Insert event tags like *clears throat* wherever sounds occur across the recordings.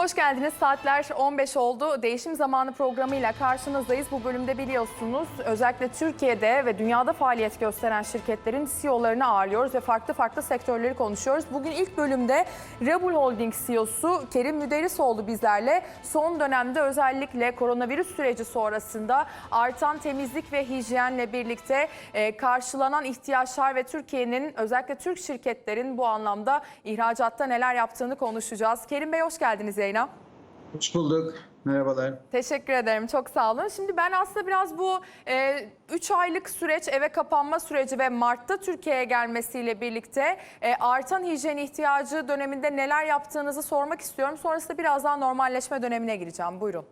Hoş geldiniz. Saatler 15 oldu. Değişim Zamanı programıyla karşınızdayız. Bu bölümde biliyorsunuz özellikle Türkiye'de ve dünyada faaliyet gösteren şirketlerin CEO'larını ağırlıyoruz ve farklı farklı sektörleri konuşuyoruz. Bugün ilk bölümde Rebel Holding CEO'su Kerim Müderrisoğlu bizlerle. Son dönemde özellikle koronavirüs süreci sonrasında artan temizlik ve hijyenle birlikte e, karşılanan ihtiyaçlar ve Türkiye'nin özellikle Türk şirketlerin bu anlamda ihracatta neler yaptığını konuşacağız. Kerim Bey hoş geldiniz yayına. Hoş bulduk. Merhabalar. Teşekkür ederim. Çok sağ olun. Şimdi ben aslında biraz bu 3 aylık süreç eve kapanma süreci ve Mart'ta Türkiye'ye gelmesiyle birlikte e, artan hijyen ihtiyacı döneminde neler yaptığınızı sormak istiyorum. Sonrasında biraz daha normalleşme dönemine gireceğim. Buyurun.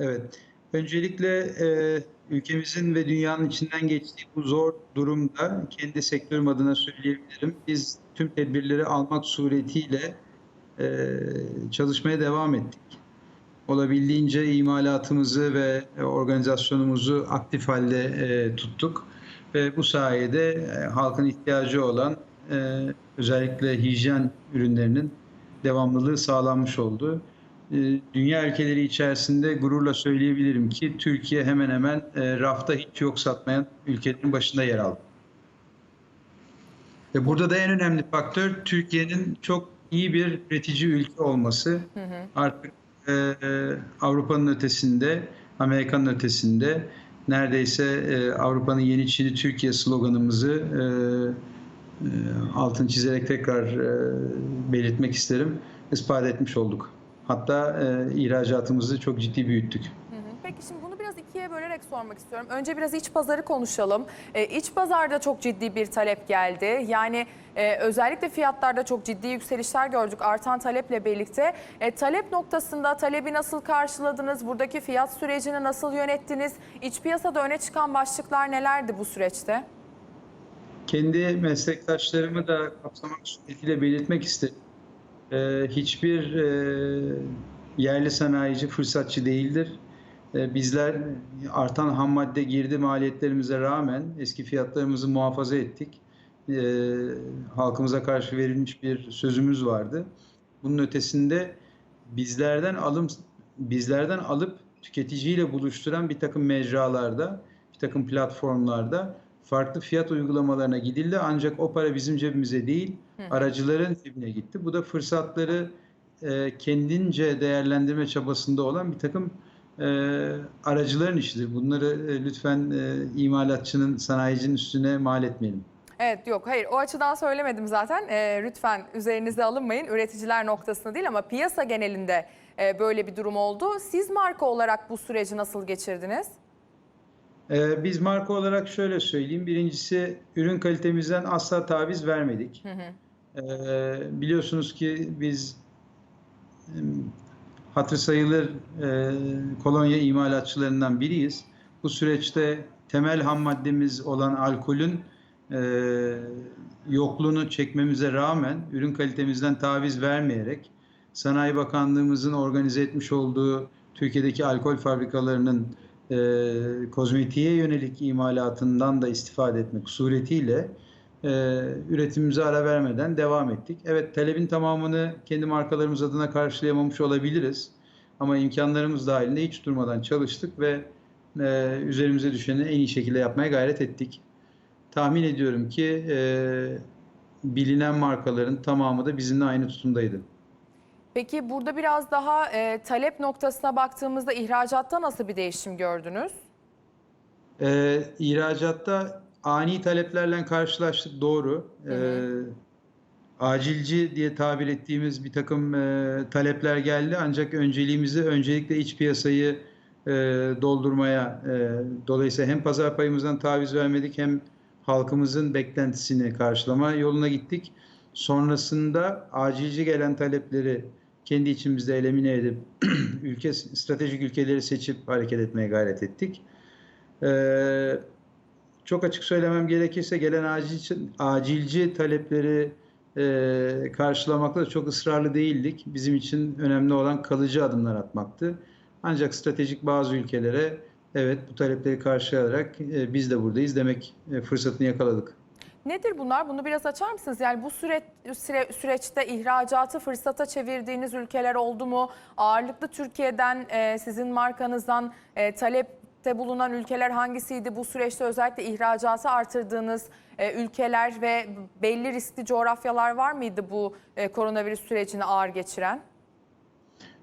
Evet. Öncelikle e, ülkemizin ve dünyanın içinden geçtiği bu zor durumda kendi sektörüm adına söyleyebilirim. Biz tüm tedbirleri almak suretiyle e, çalışmaya devam ettik. Olabildiğince imalatımızı ve organizasyonumuzu aktif halde e, tuttuk. Ve bu sayede e, halkın ihtiyacı olan e, özellikle hijyen ürünlerinin devamlılığı sağlanmış oldu. E, Dünya ülkeleri içerisinde gururla söyleyebilirim ki Türkiye hemen hemen e, rafta hiç yok satmayan ülkelerin başında yer aldı. Burada da en önemli faktör Türkiye'nin çok iyi bir üretici ülke olması. Artık e, e, Avrupa'nın ötesinde, Amerika'nın ötesinde neredeyse e, Avrupa'nın yeni Çin'i Türkiye sloganımızı e, e, altın çizerek tekrar e, belirtmek isterim. ispat etmiş olduk. Hatta e, ihracatımızı çok ciddi büyüttük. Hı hı. Peki şimdi bunu biraz ikiye bölerek sormak istiyorum. Önce biraz iç pazarı konuşalım. E, iç pazarda çok ciddi bir talep geldi. Yani e, özellikle fiyatlarda çok ciddi yükselişler gördük artan taleple birlikte. E, talep noktasında talebi nasıl karşıladınız? Buradaki fiyat sürecini nasıl yönettiniz? İç piyasada öne çıkan başlıklar nelerdi bu süreçte? Kendi meslektaşlarımı da kapsamak suretiyle belirtmek istedim. Ee, hiçbir e, yerli sanayici fırsatçı değildir. Ee, bizler artan ham madde girdi maliyetlerimize rağmen eski fiyatlarımızı muhafaza ettik. Ee, halkımıza karşı verilmiş bir sözümüz vardı. Bunun ötesinde bizlerden alım bizlerden alıp tüketiciyle buluşturan bir takım mecralarda, bir takım platformlarda farklı fiyat uygulamalarına gidildi ancak o para bizim cebimize değil aracıların cebine gitti. Bu da fırsatları e, kendince değerlendirme çabasında olan bir takım e, aracıların işidir. Bunları e, lütfen e, imalatçının, sanayicinin üstüne mal etmeyelim. Evet yok hayır o açıdan söylemedim zaten. E, lütfen üzerinize alınmayın üreticiler noktasında değil ama piyasa genelinde e, böyle bir durum oldu. Siz marka olarak bu süreci nasıl geçirdiniz? Ee, biz marka olarak şöyle söyleyeyim. Birincisi ürün kalitemizden asla taviz vermedik. Ee, biliyorsunuz ki biz hatır sayılır e, kolonya imalatçılarından biriyiz. Bu süreçte temel ham maddemiz olan alkolün e, yokluğunu çekmemize rağmen ürün kalitemizden taviz vermeyerek Sanayi Bakanlığımızın organize etmiş olduğu Türkiye'deki alkol fabrikalarının e, kozmetiğe yönelik imalatından da istifade etmek suretiyle e, üretimimize ara vermeden devam ettik. Evet talebin tamamını kendi markalarımız adına karşılayamamış olabiliriz. Ama imkanlarımız dahilinde hiç durmadan çalıştık ve e, üzerimize düşeni en iyi şekilde yapmaya gayret ettik. Tahmin ediyorum ki e, bilinen markaların tamamı da bizimle aynı tutumdaydı. Peki burada biraz daha e, talep noktasına baktığımızda ihracatta nasıl bir değişim gördünüz? Ee, ihracatta ani taleplerle karşılaştık doğru. Ee, acilci diye tabir ettiğimiz bir takım e, talepler geldi ancak önceliğimizi öncelikle iç piyasayı e, doldurmaya e, dolayısıyla hem pazar payımızdan taviz vermedik hem halkımızın beklentisini karşılama yoluna gittik. Sonrasında acilci gelen talepleri kendi içimizde elimine edip *clears throat* ülke stratejik ülkeleri seçip hareket etmeye gayret ettik. Ee, çok açık söylemem gerekirse gelen acilci, acilci talepleri e, karşılamakta da çok ısrarlı değildik. Bizim için önemli olan kalıcı adımlar atmaktı. Ancak stratejik bazı ülkelere evet bu talepleri karşılayarak e, biz de buradayız demek e, fırsatını yakaladık. Nedir bunlar? Bunu biraz açar mısınız? Yani bu süre, süre- süreçte ihracatı fırsata çevirdiğiniz ülkeler oldu mu? Ağırlıklı Türkiye'den e, sizin markanızdan e, talepte bulunan ülkeler hangisiydi? Bu süreçte özellikle ihracatı artırdığınız e, ülkeler ve belli riskli coğrafyalar var mıydı bu e, koronavirüs sürecini ağır geçiren?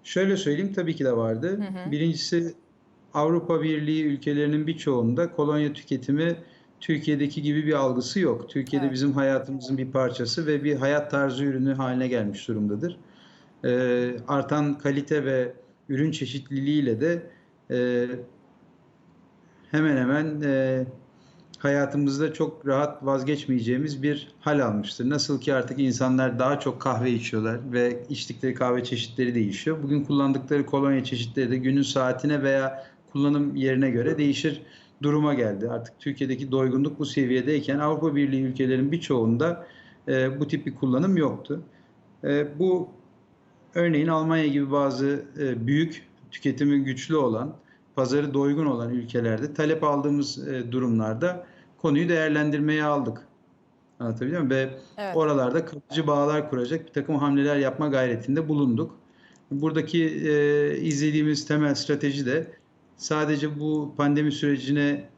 Şöyle söyleyeyim tabii ki de vardı. Birincisi Avrupa Birliği ülkelerinin birçoğunda kolonya tüketimi Türkiye'deki gibi bir algısı yok. Türkiye'de Evet. bizim hayatımızın bir parçası ve bir hayat tarzı ürünü haline gelmiş durumdadır. Ee, artan kalite ve ürün çeşitliliğiyle de e, hemen hemen e, hayatımızda çok rahat vazgeçmeyeceğimiz bir hal almıştır. Nasıl ki artık insanlar daha çok kahve içiyorlar ve içtikleri kahve çeşitleri değişiyor. Bugün kullandıkları kolonya çeşitleri de günün saatine veya kullanım yerine göre değişir duruma geldi. Artık Türkiye'deki doygunluk bu seviyedeyken Avrupa Birliği ülkelerinin birçoğunda e, bu tip bir kullanım yoktu. E, bu örneğin Almanya gibi bazı e, büyük tüketimi güçlü olan, pazarı doygun olan ülkelerde talep aldığımız e, durumlarda konuyu değerlendirmeye aldık. Anlatabiliyor muyum? Ve Evet. oralarda kalıcı bağlar kuracak bir takım hamleler yapma gayretinde bulunduk. Buradaki e, izlediğimiz temel strateji de sadece bu pandemi sürecine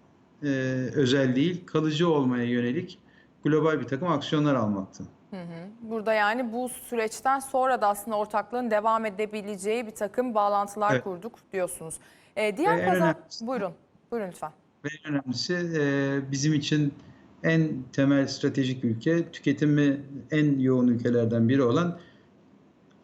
e, özel değil, kalıcı olmaya yönelik global bir takım aksiyonlar almaktı. Burada yani bu süreçten sonra da aslında ortaklığın devam edebileceği bir takım bağlantılar Evet. kurduk diyorsunuz. Ee, diğer Ve pazar... Buyurun, buyurun lütfen. Ve en önemlisi e, bizim için en temel stratejik ülke, tüketimi en yoğun ülkelerden biri olan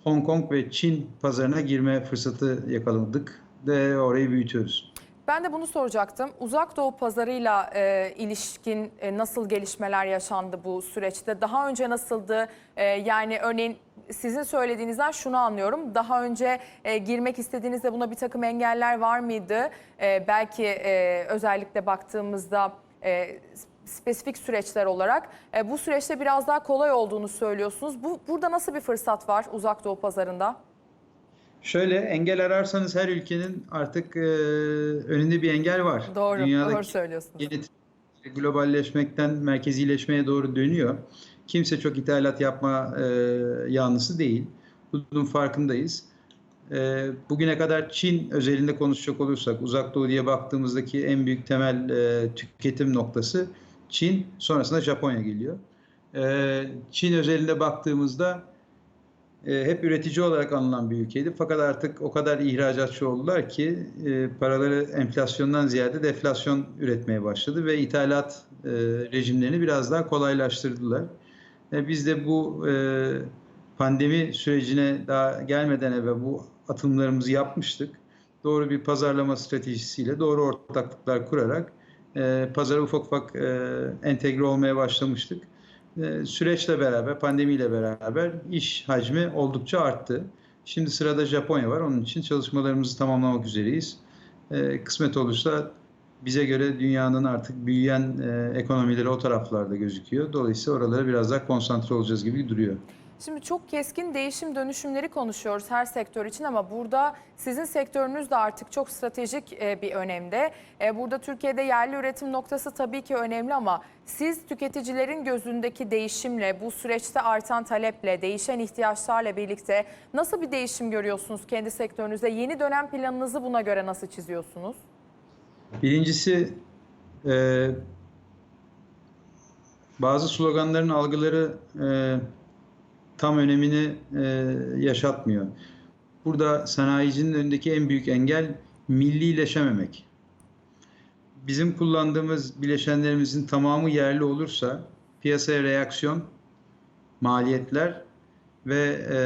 Hong Kong ve Çin pazarına girme fırsatı yakaladık ve orayı büyütüyoruz. Ben de bunu soracaktım. Uzak Doğu pazarıyla e, ilişkin e, nasıl gelişmeler yaşandı bu süreçte? Daha önce nasıldı? E, yani örneğin sizin söylediğinizden şunu anlıyorum. Daha önce e, girmek istediğinizde buna bir takım engeller var mıydı? E, belki e, özellikle baktığımızda e, spesifik süreçler olarak e, bu süreçte biraz daha kolay olduğunu söylüyorsunuz. Bu burada nasıl bir fırsat var Uzak Doğu pazarında? Şöyle engel ararsanız her ülkenin artık e, önünde bir engel var. Doğru, Dünyadaki doğru söylüyorsunuz. yeni globalleşmekten merkezileşmeye doğru dönüyor. Kimse çok ithalat yapma e, yanlısı değil. Bunun farkındayız. E, bugüne kadar Çin özelinde konuşacak olursak, Uzak Doğu diye baktığımızdaki en büyük temel e, tüketim noktası Çin, sonrasında Japonya geliyor. E, Çin özelinde baktığımızda hep üretici olarak anılan bir ülkeydi. Fakat artık o kadar ihracatçı oldular ki e, paraları enflasyondan ziyade deflasyon üretmeye başladı ve ithalat e, rejimlerini biraz daha kolaylaştırdılar. E, biz de bu e, pandemi sürecine daha gelmeden evvel bu atılımlarımızı yapmıştık. Doğru bir pazarlama stratejisiyle, doğru ortaklıklar kurarak e, pazara ufak ufak e, entegre olmaya başlamıştık. E, süreçle beraber, pandemiyle beraber iş hacmi oldukça arttı. Şimdi sırada Japonya var. Onun için çalışmalarımızı tamamlamak üzereyiz. E, kısmet olursa bize göre dünyanın artık büyüyen e, ekonomileri o taraflarda gözüküyor. Dolayısıyla oralara biraz daha konsantre olacağız gibi duruyor. Şimdi çok keskin değişim dönüşümleri konuşuyoruz her sektör için ama burada sizin sektörünüz de artık çok stratejik e, bir önemde. E, Burada Türkiye'de yerli üretim noktası tabii ki önemli ama siz tüketicilerin gözündeki değişimle, bu süreçte artan taleple, değişen ihtiyaçlarla birlikte nasıl bir değişim görüyorsunuz kendi sektörünüzde? Yeni dönem planınızı buna göre nasıl çiziyorsunuz? Birincisi e, bazı sloganların algıları e, tam önemini e, yaşatmıyor. Burada sanayicinin önündeki en büyük engel millileşememek. Bizim kullandığımız bileşenlerimizin tamamı yerli olursa piyasaya reaksiyon, maliyetler ve e,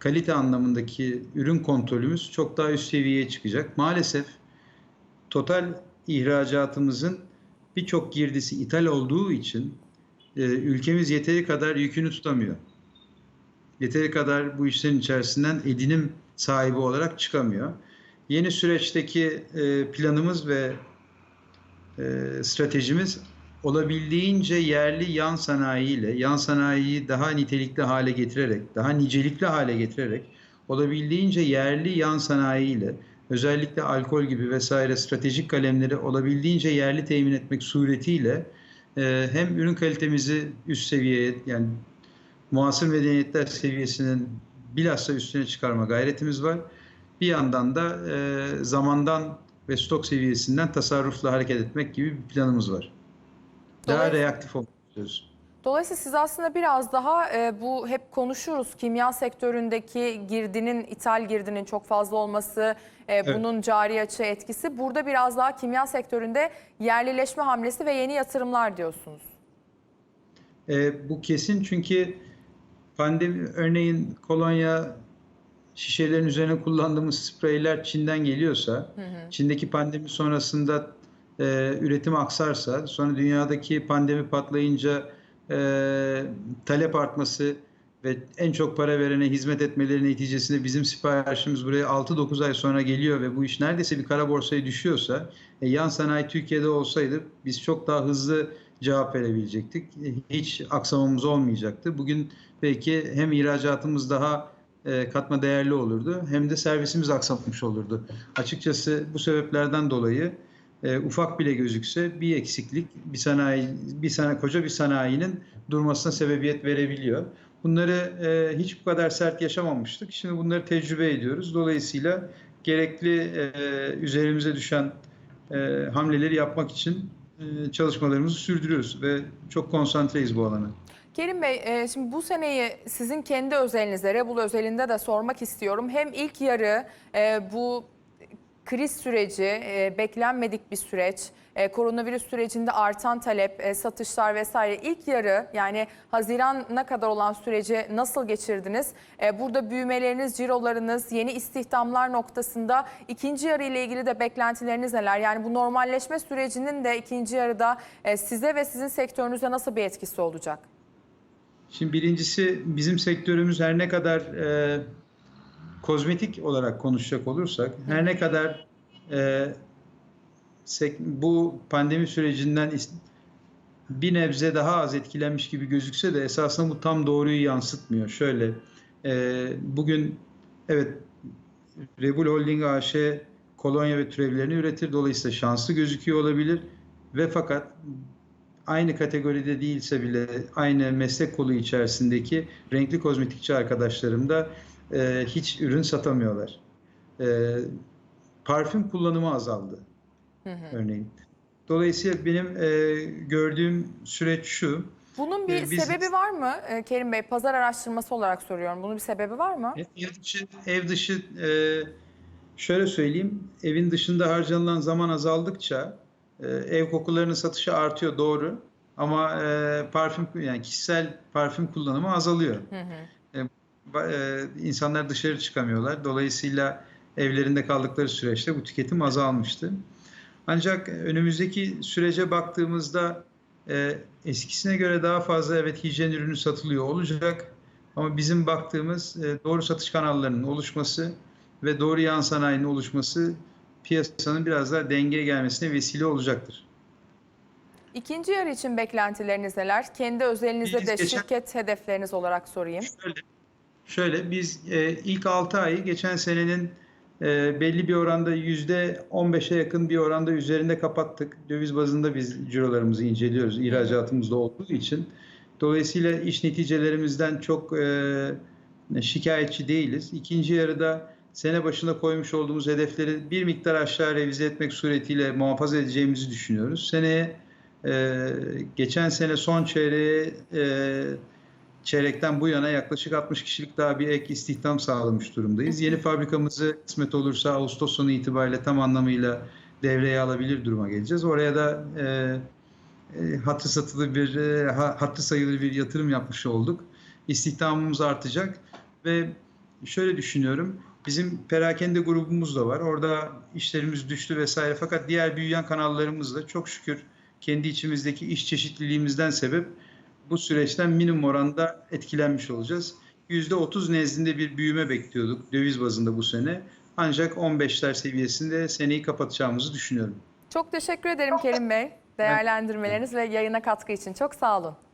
kalite anlamındaki ürün kontrolümüz çok daha üst seviyeye çıkacak. Maalesef total ihracatımızın birçok girdisi ithal olduğu için e, ülkemiz yeteri kadar yükünü tutamıyor. Yeteri kadar bu işlerin içerisinden edinim sahibi olarak çıkamıyor. Yeni süreçteki e, planımız ve e, stratejimiz olabildiğince yerli yan sanayiyle, yan sanayiyi daha nitelikli hale getirerek, daha nicelikli hale getirerek, olabildiğince yerli yan sanayiyle, özellikle alkol gibi vesaire stratejik kalemleri olabildiğince yerli temin etmek suretiyle e, hem ürün kalitemizi üst seviyeye yani muasır medeniyetler seviyesinin bilhassa üstüne çıkarma gayretimiz var. Bir yandan da e, zamandan ve stok seviyesinden tasarrufla hareket etmek gibi bir planımız var. Daha reaktif olmak istiyoruz. Dolayısıyla siz aslında biraz daha e, bu hep konuşuruz kimya sektöründeki girdinin ithal girdinin çok fazla olması, e, bunun cari açığı etkisi. Burada biraz daha kimya sektöründe yerlileşme hamlesi ve yeni yatırımlar diyorsunuz. E, bu kesin çünkü pandemi örneğin kolonya şişelerin üzerine kullandığımız spreyler Çin'den geliyorsa, Çin'deki pandemi sonrasında e, üretim aksarsa, sonra dünyadaki pandemi patlayınca e, talep artması ve en çok para verene hizmet etmeleri neticesinde bizim siparişimiz buraya 6-9 ay sonra geliyor ve bu iş neredeyse bir kara borsaya düşüyorsa, e, yan sanayi Türkiye'de olsaydı biz çok daha hızlı cevap verebilecektik. Hiç aksamamız olmayacaktı. Bugün belki hem ihracatımız daha e, katma değerli olurdu hem de servisimiz aksatmış olurdu. Açıkçası bu sebeplerden dolayı e, ufak bile gözükse bir eksiklik bir sanayi bir sene koca bir sanayinin durmasına sebebiyet verebiliyor. Bunları e, hiç bu kadar sert yaşamamıştık. Şimdi bunları tecrübe ediyoruz. Dolayısıyla gerekli e, üzerimize düşen e, hamleleri yapmak için çalışmalarımızı sürdürüyoruz ve çok konsantreyiz bu alana. Kerim Bey, e, şimdi bu seneyi sizin kendi özelinize, Rebul özelinde de sormak istiyorum. Hem ilk yarı e, bu kriz süreci, e, beklenmedik bir süreç, e, koronavirüs sürecinde artan talep, e, satışlar vesaire. İlk yarı yani Haziran'a kadar olan süreci nasıl geçirdiniz? E, burada büyümeleriniz, cirolarınız, yeni istihdamlar noktasında ikinci yarı ile ilgili de beklentileriniz neler? Yani bu normalleşme sürecinin de ikinci yarıda e, size ve sizin sektörünüze nasıl bir etkisi olacak? Şimdi birincisi bizim sektörümüz her ne kadar e, kozmetik olarak konuşacak olursak, her ne kadar e, bu pandemi sürecinden bir nebze daha az etkilenmiş gibi gözükse de esasında bu tam doğruyu yansıtmıyor. Şöyle, e, bugün evet Rebul Holding AŞ kolonya ve türevlerini üretir. Dolayısıyla şanslı gözüküyor olabilir ve fakat aynı kategoride değilse bile aynı meslek kolu içerisindeki renkli kozmetikçi arkadaşlarım da e, hiç ürün satamıyorlar. E, parfüm kullanımı azaldı örneğin. Dolayısıyla benim e, gördüğüm süreç şu. Bunun bir Ee, biz- sebebi var mı e, Kerim Bey? Pazar araştırması olarak soruyorum. Bunun bir sebebi var mı? Ev dışı, ev dışı e, şöyle söyleyeyim, evin dışında harcanılan zaman azaldıkça e, ev kokularının satışı artıyor doğru. Ama e, parfüm yani kişisel parfüm kullanımı azalıyor. E, ba- e, insanlar dışarı çıkamıyorlar. Dolayısıyla evlerinde kaldıkları süreçte bu tüketim azalmıştı. Ancak önümüzdeki sürece baktığımızda e, eskisine göre daha fazla evet hijyen ürünü satılıyor olacak. Ama bizim baktığımız e, doğru satış kanallarının oluşması ve doğru yan sanayinin oluşması piyasanın biraz daha dengeye gelmesine vesile olacaktır. İkinci yarı için beklentileriniz neler? Kendi özelinizde Biz de geçen- şirket hedefleriniz olarak sorayım. Şöyle, şöyle biz e, ilk 6 ayı geçen senenin e, belli bir oranda yüzde 15'e yakın bir oranda üzerinde kapattık. Döviz bazında biz cirolarımızı inceliyoruz ihracatımızda olduğu için. Dolayısıyla iş neticelerimizden çok e, şikayetçi değiliz. İkinci yarıda sene başında koymuş olduğumuz hedefleri bir miktar aşağı revize etmek suretiyle muhafaza edeceğimizi düşünüyoruz. Seneye e, geçen sene son çeyreğe e, çeyrekten bu yana yaklaşık 60 kişilik daha bir ek istihdam sağlamış durumdayız. Yeni fabrikamızı kısmet olursa Ağustos sonu itibariyle tam anlamıyla devreye alabilir duruma geleceğiz. Oraya da e, e, hatı satılı bir e, ha- hatı sayılı bir yatırım yapmış olduk. İstihdamımız artacak ve şöyle düşünüyorum. Bizim perakende grubumuz da var. Orada işlerimiz düştü vesaire. Fakat diğer büyüyen kanallarımız da çok şükür kendi içimizdeki iş çeşitliliğimizden sebep bu süreçten minimum oranda etkilenmiş olacağız. %30 nezdinde bir büyüme bekliyorduk döviz bazında bu sene. Ancak 15'ler seviyesinde seneyi kapatacağımızı düşünüyorum. Çok teşekkür ederim Kerim Bey. Değerlendirmeleriniz ve yayına katkı için çok sağ olun.